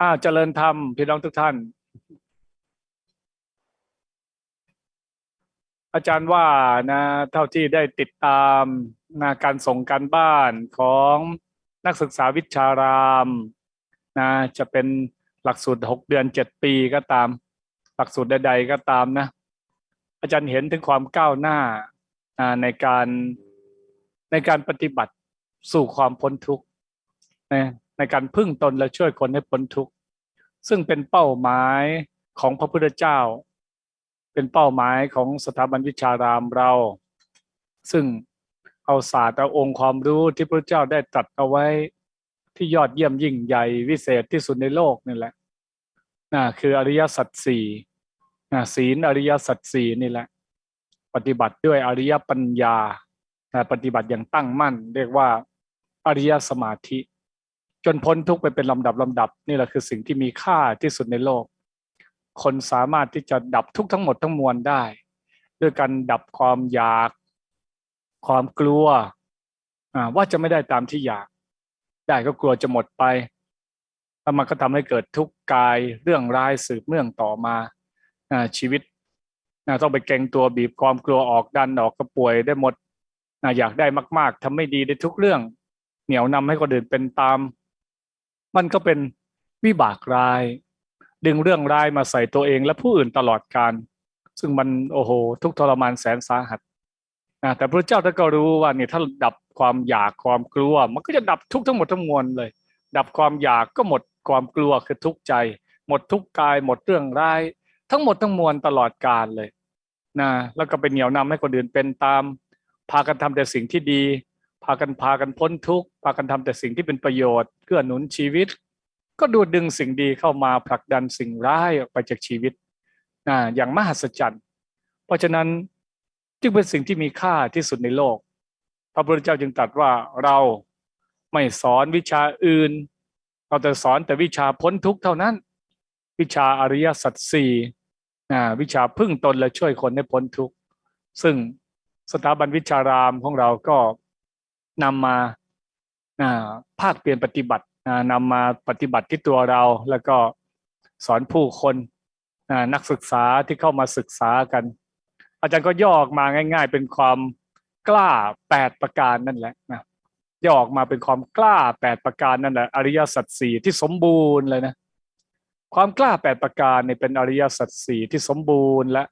อ้าวเจริญธรรมพี่น้องทุกท่าน อาจารย์ว่านะเท่าที่ได้ติดตามนะการส่งการบ้านของนักศึกษาวิชารามนะจะเป็นหลักสูตรหกเดือนเจ็ดปีก็ตาม หลักสูตรใด ๆ ก็ตามนะ อาจารย์เห็นถึงความก้าวหน้าในการในการปฏิบัติสู่ความพ้นทุกข์นะ ในการพึ่งตนและช่วยคนให้พ้นทุกข์ซึ่งเป็นเป้าหมายของพระพุทธเจ้า เป็นเป้าหมายของสถาบันวิชารามเรา ซึ่งเอาศาสตร์เอาองค์ความรู้ที่พระเจ้าได้ตรัสเอาไว้ที่ยอดเยี่ยมยิ่งใหญ่วิเศษที่สุดในโลกนี่แหละนะคืออริยสัจสี่นะศีลอริยสัจสี่นี่แหละ ปฏิบัติด้วยอริยปัญญานะปฏิบัติอย่างตั้งมั่น เรียกว่าอริยสมาธิ นพ้นทุกข์ไปเป็นลำดับลำดับ นี่แหละคือสิ่งที่มีค่าที่สุดในโลก คนสามารถที่จะดับทุกข์ทั้งหมดทั้งมวลได้ ด้วยการดับความอยาก ความกลัวว่าจะไม่ได้ตามที่อยาก ได้ก็กลัวจะหมดไปแล้วมันก็ทำให้เกิดทุกข์กายเรื่องร้ายสืบเนื่องต่อมาอชีวิตต้องไปเกงตัวบีบความกลัวออกดันออกก็ป่วยได้หมดอยากได้มาก ๆทำไม่ดีได้ทุกเรื่อง เหนียวนำให้คนอื่นเป็นตาม มันก็เป็นวิบากร้าย ดึงเรื่องร้ายมาใส่ตัวเองและผู้อื่นตลอดการ ซึ่งมันโอ้โห ทุกทรมานแสนสาหัสนะแต่พระเจ้าท่านก็รู้ว่านี่ถ้าดับความอยากความกลัว มันก็จะดับทุกทั้งหมดทั้งมวลเลย ดับความอยากก็หมดความกลัวคือทุกข์ใจ หมดทุกข์กาย หมดเรื่องร้าย ทั้งหมดทั้งมวลตลอดกาลเลยนะแล้วก็เป็นเหนี่ยวนำให้คนอื่นเป็นตาม พากันทำแต่สิ่งที่ดี พากันพากันพ้นทุกข์พากันทำแต่สิ่งที่เป็นประโยชน์เกื้อหนุนชีวิต ก็ดูดดึงสิ่งดีเข้ามาผลักดันสิ่งร้ายออกไปจากชีวิตนะอย่างมหัศจรรย์เพราะฉะนั้นจึงเป็นสิ่งที่มีค่าที่สุดในโลก พระพุทธเจ้าจึงตรัสว่าเราไม่สอนวิชาอื่น เราแต่สอนแต่วิชาพ้นทุกข์เท่านั้น วิชาอริยสัจสี่นะวิชาพึ่งตนและช่วยคนให้พ้นทุกข์ซึ่งสถาบันวิชารามของเราก็ นำมาภาคเปลี่ยนปฏิบัตินำมาปฏิบัติที่ตัวเราแล้วก็สอนผู้คนนักศึกษาที่เข้ามาศึกษากัน อาจารย์ก็ย่อออกมาง่าย ๆ เป็นความกล้าแปดประการนั่นแหละนะย่อออกมาเป็นความกล้าแปดประการนั่นแหละ อริยสัจสี่ที่สมบูรณ์เลยนะความกล้าแปดประการเนี่ยเป็นอริยสัจสี่ที่สมบูรณ์และ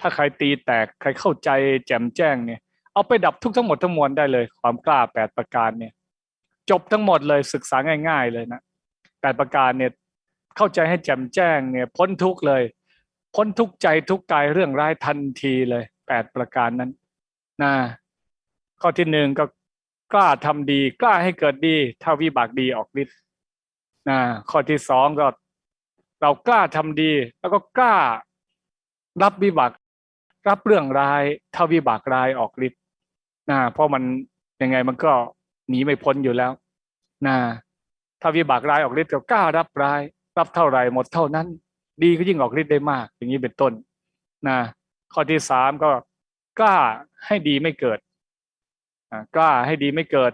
ถ้าใครตีแตกใครเข้าใจแจ่มแจ้งเนี่ย เอาไปดับทุกทั้งหมดทั้งมวลได้เลย ความกล้าแปดประการเนี่ย จบทั้งหมดเลยศึกษาง่าย ๆ เลยนะแปดประการเนี่ยเข้าใจให้แจ่มแจ้งเนี่ยพ้นทุกเลย พ้นทุกใจทุกกายเรื่องร้ายทันทีเลยแปดประการนั้นนะข้อที่หนึ่งก็กล้าทำดี กล้าให้เกิดดี ถ้าวิบากดีออกฤทธิ์นะข้อที่สองก็เรากล้าทำดี แล้วก็กล้ารับวิบาก รับเรื่องร้ายถ้าวิบากร้ายออกฤทธิ์ นะเพราะมันยังไงมันก็หนีไม่พ้นอยู่แล้วนะถ้าวิบากร้ายออกฤทธิ์ก็กล้ารับร้าย รับเท่าไหร่หมดเท่านั้น ดีก็ยิ่งออกฤทธิ์ได้มาก อย่างนี้เป็นต้นนะข้อที่สามก็กล้าให้ดีไม่เกิดกล้าให้ดีไม่เกิด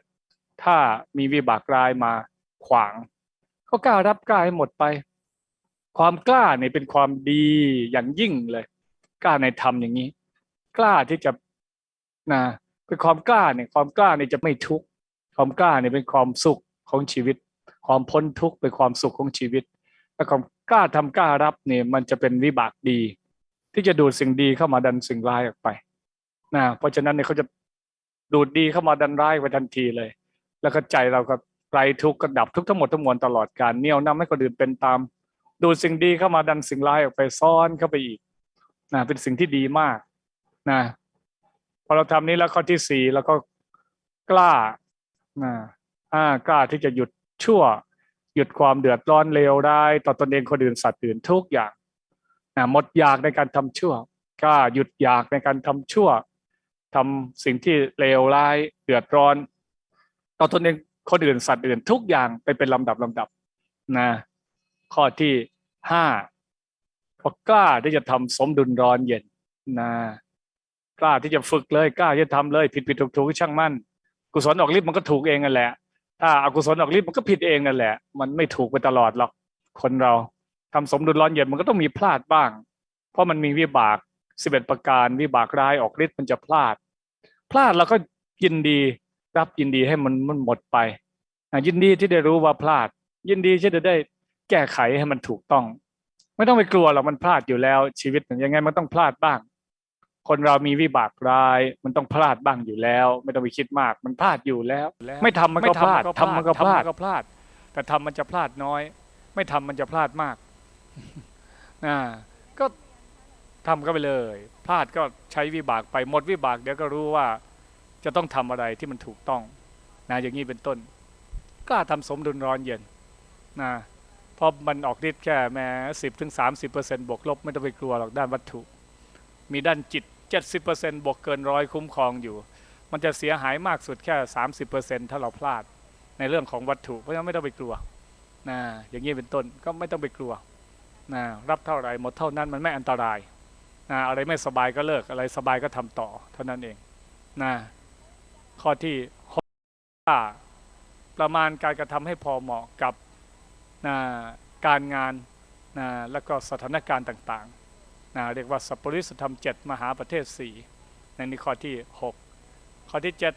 ถ้ามีวิบากร้ายมาขวาง ก็กล้ารับกล้าให้หมดไป ความกล้าเนี่ยเป็นความดีอย่างยิ่งเลย กล้าในธรรมอย่างนี้ กล้าที่จะนะ เป็นความกล้าเนี่ยความกล้าเนี่ยจะไม่ทุกข์ความกล้าเนี่ยเป็นความสุขของชีวิต ความพ้นทุกข์เป็นความสุขของชีวิตและความกล้าทำกล้ารับเนี่ยมันจะเป็นวิบากดี ที่จะดูดสิ่งดีเข้ามาดันสิ่งร้ายออกไปนะเพราะฉะนั้นเนี่ยเขาจะดูดดีเข้ามาดันร้ายไปทันทีเลย แล้วก็ใจเราก็ไกลทุกข์ก็ดับทุกข์ทั้งหมดทั้งมวลตลอดการเนี่ยวนำให้คนอื่นเป็นตาม ดูดสิ่งดีเข้ามาดันสิ่งร้ายออกไปซ้อนเข้าไปอีกนะเป็นสิ่งที่ดีมากนะ อเราทำนี้แล้วข้อที่สี่แล้วก็กล้านะอ่ากล้าที่จะหยุดชั่ว หยุดความเดือดร้อนเลวได้ต่อตนเองคนอื่นสัตว์อื่นทุกอย่างนะหมดอยากในการทำชั่ว กล้าหยุดอยากในการทำชั่วทำสิ่งที่เลวร้ายเดือดร้อน ต่อตนเองคนอื่นสัตว์อื่นทุกอย่างไปเป็นลำดับลำดับนะข้อที่ห้าพอกล้าที่จะทำสมดุลร้อนเย็นนะ กล้าที่จะฝึกเลยกล้าที่จะทำเลย ผิดผิดถูกถูกช่างมั่นกุศลออกฤทธิ์มันก็ถูกเองนั่นแหละ ถ้าอากุศลออกฤทธิ์มันก็ผิดเองนั่นแหละ มันไม่ถูกไปตลอดหรอกคนเราทำสมดุลร้อนเย็นมันก็ต้องมีพลาดบ้าง เพราะมันมีวิบากสิบเอ็ดประการวิบากร้ายออกฤทธิ์มันจะพลาด พลาดเราก็ยินดีรับยินดีให้มันมันหมดไปยินดีที่ได้รู้ว่าพลาด ยินดีที่จะได้แก้ไขให้มันถูกต้อง ไม่ต้องไปกลัวหรอกมันพลาดอยู่แล้ว ชีวิตมันยังไงมันต้องพลาดบ้าง คนเรามีวิบากร้าย มันต้องพลาดบ้างอยู่แล้ว ไม่ต้องไปคิดมาก มันพลาดอยู่แล้ว ไม่ทำมันก็พลาดทำมันก็พลาดก็พลาด แต่ทำมันจะพลาดน้อย ไม่ทำมันจะพลาดมากอ่าก็ทำก็ไปเลย พลาดก็ใช้วิบากไปหมดวิบากเดี๋ยวก็รู้ว่า จะต้องทำอะไรที่มันถูกต้องนะอย่างนี้เป็นต้นกล้าทำสมดุลร้อนเย็นนะเพราะมันออกฤทธิ์แค่แม้สิบถึงสามสิบเปอร์เซ็นบวกลบไม่ต้องไปกลัวหรอกด้านวัตถุ มีด้านจิตเจ็ดสิบอร์เซ็นบวกเกินร้อยคุ้มครองอยู่ มันจะเสียหายมากสุดแค่สามสิบเปอร์เซ็นถ้าเราพลาดในเรื่องของวัตถุเพราะฉะนั้นไม่ต้องไปกลัวนะอย่างนี้เป็นต้นก็ไม่ต้องไปกลัวนะรับเท่าไหรหมดเท่านั้นมันไม่อันตรายนะอะไรไม่สบายก็เลิกอะไรสบายก็ทำต่อเท่านั้นเองนะข้อที่หกว่าประมาณการกระทำให้พอเหมาะกับนะการงานนะแล้วก็สถานการณ์ต่างๆ นะเรียกว่าสัพปริสธรรมเจ็ดมหาประเทศสี่ในนี้ข้อที่หกข้อที่เจ็ด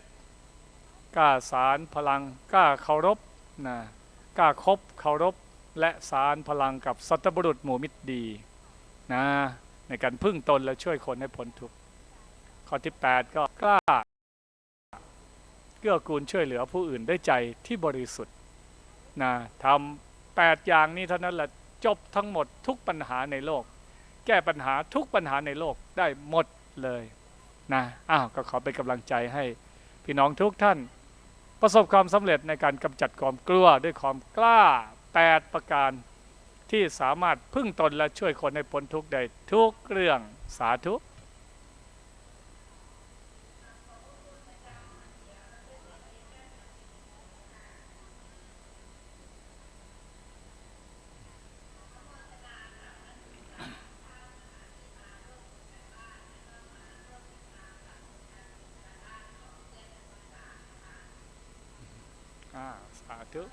กล้าสารพลังกล้าเคารพนะกล้าคบเคารพและสารพลังกับสัตบุรุษหมู่มิตรดีนะในการพึ่งตนและช่วยคนให้พ้นทุกข์ข้อที่ 8 ก็กล้าเกื้อกูลช่วยเหลือผู้อื่นด้วยใจที่บริสุทธิ์นะทำแปดอย่างนี้เท่านั้นแหละจบทั้งหมดทุกปัญหาในโลก แก้ปัญหาทุกปัญหาในโลกได้หมดเลยนะอ้าวก็ขอเป็นกำลังใจให้พี่น้องทุกท่าน ประสบความสำเร็จในการกำจัดความกลัวด้วยความกล้า 8 ประการที่สามารถพึ่งตนและช่วยคนให้พ้นทุกข์ได้ทุกเรื่องสาธุ ธุ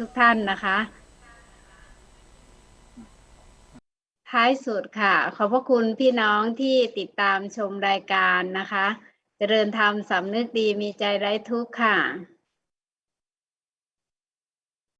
ทุกท่านนะคะ ท้ายสุดค่ะ ขอบพระคุณพี่น้องที่ติดตามชมรายการนะคะ เจริญธรรมสำนึกดีมีใจไร้ทุกข์ค่ะ